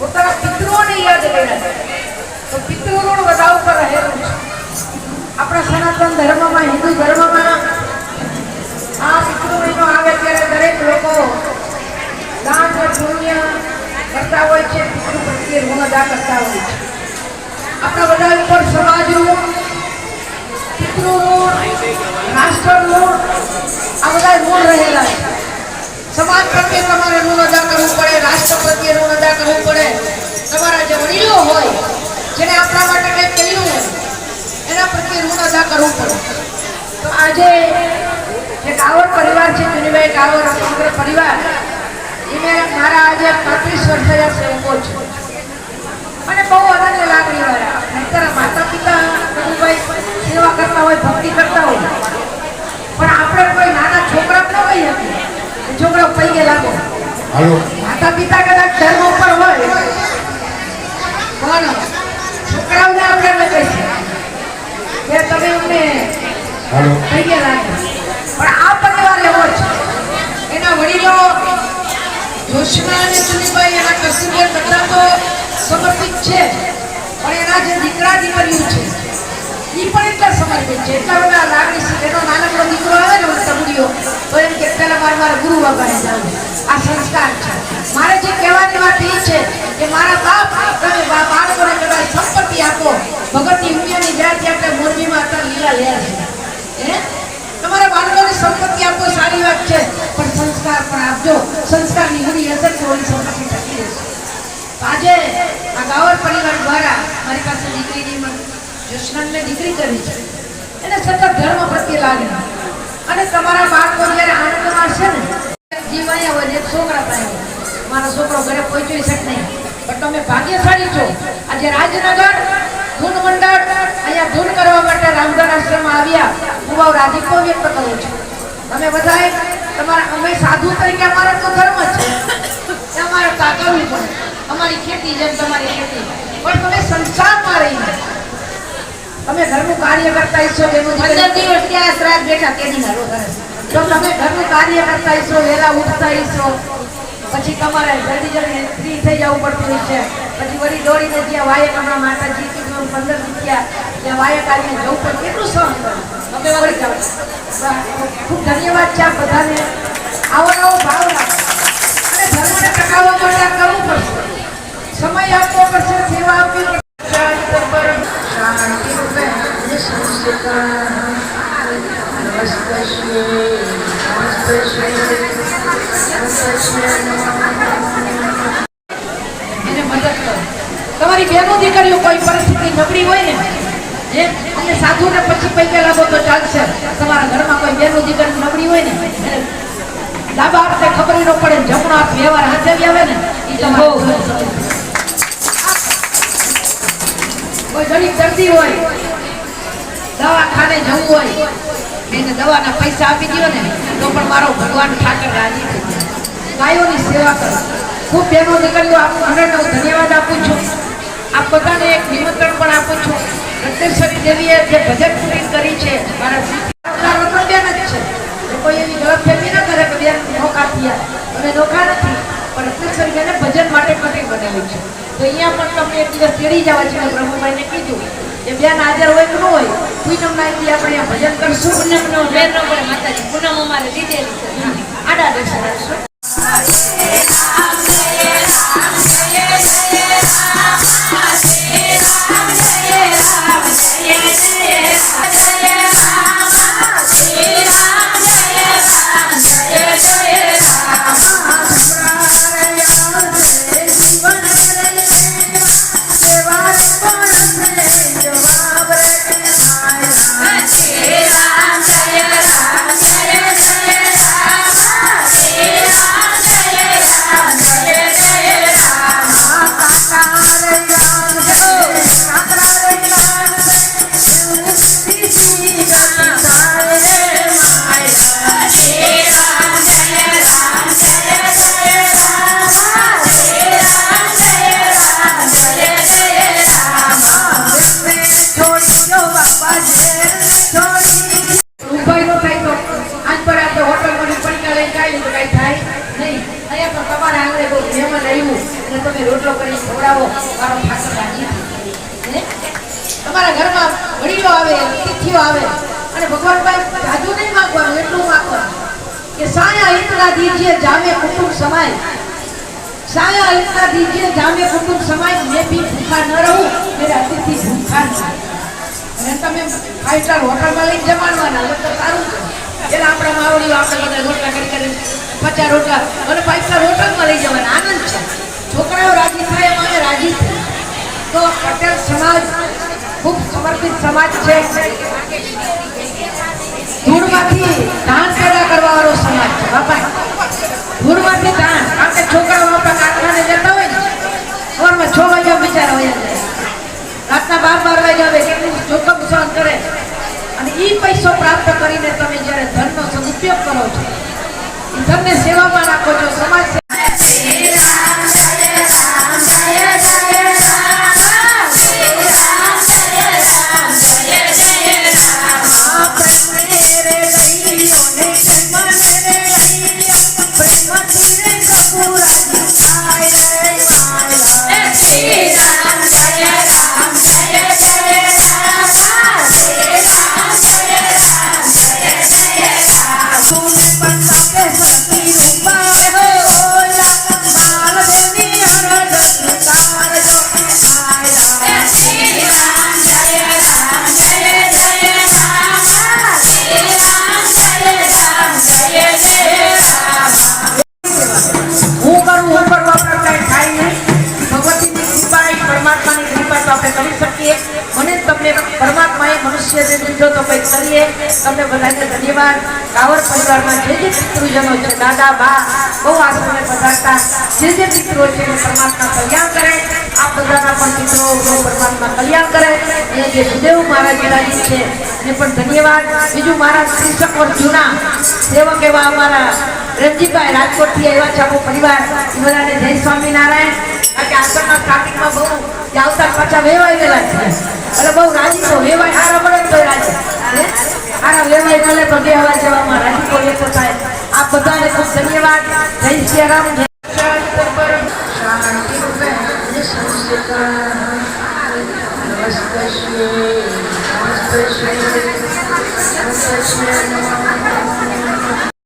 પોતાના પિતૃઓને યાદ કર્યા તો પિતૃ ઋણ બધા ઉપર રહેલું છે આપણા સનાતન ધર્મમાં, હિન્દુ ધર્મમાં આ પિતૃ મહિનો આવે ત્યારે દરેક લોકો દાન પુણ્ય કરતા હોય છે, પિતૃ પ્રત્યે ઋણ અદા કરતા હોય છે. આપણા બધા ઉપર સમાજનું પિતૃ ઋણ રાષ્ટ્ર ઋણ આ બધા ઋણ રહેલા છે. સમાજ પ્રત્યે તમારે ઋણ અદા કરવું પડે રાષ્ટ્ર પ્રત્યે ઋણ અદા કરવું પડે તમારા જે વડીલો હોય જેને આપણા માટે કંઈક કર્યું હોય એના પ્રત્યે ઋણ અદા કરવું પડે. તો આજે જે કાવડ પરિવાર છે જુનીભાઈ કાવર સમગ્ર પરિવાર. એ મેં મારા આજે પાંત્રીસ વર્ષ સેવકો છે અને બહુ અનન્ય લાગણી વાળા નહીતર માતા પિતા જુનીભાઈ સેવા કરતા હોય ભક્તિ કરતા હોય. પણ આપણે કોઈ નાના છોકરા ન કહી કે છોકરા પૈકે ગયેલા માતા પિતા કદાચ ધર્મ ઉપર હોય પણ છોકરાઓને આપણે ન કહી શકીએ કે તમે અમને પણ આ પરિવાર છે એના વડીલો જોશના અને એના કસ્તુરબેન બધા તો સમર્પિત છે પણ એના જે દીકરા દીકરીઓ છે એ પણ એટલા સમર્પિત છે. એટલા બધા લાગણી એનો નાનકડો દીકરો આવે ને તો એમ કે પેલા મારે મારા ગુરુ બાબાને જવું આ સંસ્કાર છે. મારે જે કહેવાની વાત એ છે કે મારા બાપ તમે બાળકોને કદાચ સંપત્તિ આપો. ભગતની ઉમિયાની જ્યાં આપણે મોરબીમાં અત્યારે લીલા લહેર છે. તમારા બાળકોને સંપત્તિ આપો સારી વાત છે, પણ સંસ્કાર પણ આપજો. સંસ્કારની મૂડી તો ઓલી સંપત્તિ ટકી રહેશે આજે આ ગાવર પરિવાર દ્વારા મારી પાસે દીકરીની મ- દીકરી કરી છે. એને સતત ધર્મ પ્રત્યે લાગણી અને તમારા બાળકો જ્યારે આનંદમાં છે ને જીવ અહીંયા હોય એક છોકરા હોય. મારો છોકરો ઘરે પહોંચી શકે નહીં. પણ તમે ભાગ્યશાળી છો. આજે રાજનગર ધૂન મંડળ અહીંયા ધૂન કરવા માટે રામધન આશ્રમમાં આવ્યા. હું બહુ રાજીપો વ્યક્ત કરું છું? તમે બધાએ તમારા અમે સાધુ તરીકે અમારો તો ધર્મ છે. અમારે તાકાવવું પડે. અમારી ખેતી જેમ તમારી ખેતી. પણ તમે સંસારમાં રહીને તમે ઘરનું કાર્ય કરતા ઈચ્છો જેનું પંદર દિવસ ત્યાં શ્રાદ્ધ બેઠા કેદીના રોજ તો તમે ઘરનું કાર્ય કરતા ઈચ્છો વહેલા ઉઠતા ઈચ્છો પછી તમારે જલ્દી જલ્દી ફ્રી થઈ જવું પડતું હોય છે. પછી વળી દોડીને જ્યાં વાયક હમણાં માતાજી કીધું, પંદર રૂપિયા, ત્યાં વાયક આવીને જવું પડે, કેટલું સહન કરવું? તમે ખૂબ ધન્યવાદ છે આ બધાને. આવો નવો ભાવ રાખો. અને ધર્મને ટકાવવા માટે આ કરવું પડશે. સમય આપવો પડશે, સેવા આપવી નમસ્તે નમસ્તે નમસ્તે શ્રી એને મદદ કરો તમારી બેનો દીકરીઓ કોઈ પરિસ્થિતિ નબળી હોય ને જે અમને સાધુને પછી પૈકી લાગો તો ચાલશે. તમારા ઘરમાં કોઈ બેનો દીકરી નબળી હોય ને લાભા ડાબા ખબર ન પડે જમણો હાથ વ્યવહાર હાથે આવે ને એ તમારો કોઈ ઘણી દર્દી હોય દવાખાને જવું હોય એને દવાના પૈસા આપી દો ને તો પણ મારો ભગવાન ઠાકર રાજી થઈ ગાયોની સેવા કરો. ખૂબ બહેનો દીકરીઓ આપ હંડ્રેડ હું ધન્યવાદ આપું છું. આપ બધાને એક નિમંત્રણ પણ આપું છું. રત્નેશ્વરી દેવીએ જે ભજન પૂરી કરી છે, મારા રતનબેન જ છે. કોઈ એવી ગલતફહેમી ન કરે કે બેન નોખા થયા. અમે નોખા નથી, પણ રત્નેશ્વરી બેને ભજન માટે માટે બનાવ્યું છે. તો અહીંયા પણ તમને એક દિવસ તેડી જવા છે મેં બ્રહ્મભાઈને કીધું કે બેન હાજર હોય કે ન હોય, પૂનમના એક દી આપણે અહીંયા ભજન કરશું. પૂનમનો મેર ન પડે માતાજી, પૂનમ અમારે લીધેલી છે. આડા દર્શન અતિથિઓ આવે. અને ભગવાનભાઈ જાજુ નહીં માગવાનું એટલું માંગવાનું કે સાયા ઇતના દીજીએ જામે કુટુંબ સમાય. સાયા ઇતના દીજીએ જામે કુટુંબ સમાય, મેં બી ભૂખા ન રહું, મેરે અતિથિ ભૂખા ન અને તમે ફાઈવ સ્ટાર હોટલમાં લઈને જમાડવાના હવે તો સારું છે. એટલે આપણા માવડીઓ આપણે બધા રોટલા કરી કરી, પચાસ રોટલા, અને ફાઈવ સ્ટાર હોટલમાં લઈ જવાના. આનંદ છે. છોકરાઓ રાજી થાય ખૂબ સમાજ છે. ધૂળમાંથી ધાન પેદા કરવા વાળો સમાજ છે. બાપા ધૂળમાંથી ધાન કારણ કે છોકરાઓ આપણા કારખાને જતા હોય ને, સવારમાં છ વાગ્યા બિચારા હોય રાતના બાર બાર વાગ્યા આવે, કેટલું જોખમ સહન કરે. અને એ પૈસો પ્રાપ્ત કરીને તમે જ્યારે ધનનો સદુપયોગ કરો છો ધનને સેવામાં રાખો છો, સમાજ સેવા કરીએ તમને બધાને ધન્યવાદ. કાવર પરિવારમાં જે જે પિતૃજનો છે, દાદા, બા, બહુ આશ્રમે પધારતા. જે જે પિતૃઓ છે, એને પરમાત્મા કલ્યાણ કરે. આ બધાના પણ પિતૃઓ પરમાત્મા કલ્યાણ કરે. અને જે ભૂદેવ મહારાજ દાદી છે, એને પણ ધન્યવાદ. બીજું મારા શિક્ષક વર્ષ જૂના. સેવક એવા અમારા રણજીતભાઈ રાજકોટથી આવ્યા છે, આપણો પરિવાર. એ બધાને જય સ્વામિનારાયણ. કારણ કે આશ્રમના સ્ટાર્ટિંગમાં બહુ જે આવતા પાછા વેવાઈ ગયેલા છે. એટલે બહુ રાજીપો વેવાય હારા મળે તો રાજી. હે? હારા લેવાય મળે તો હવા જવામાં રાજીપો વ્યક્ત થાય. આ બધાને ખૂબ ધન્યવાદ. જય શ્રી રામ. નમસ્તે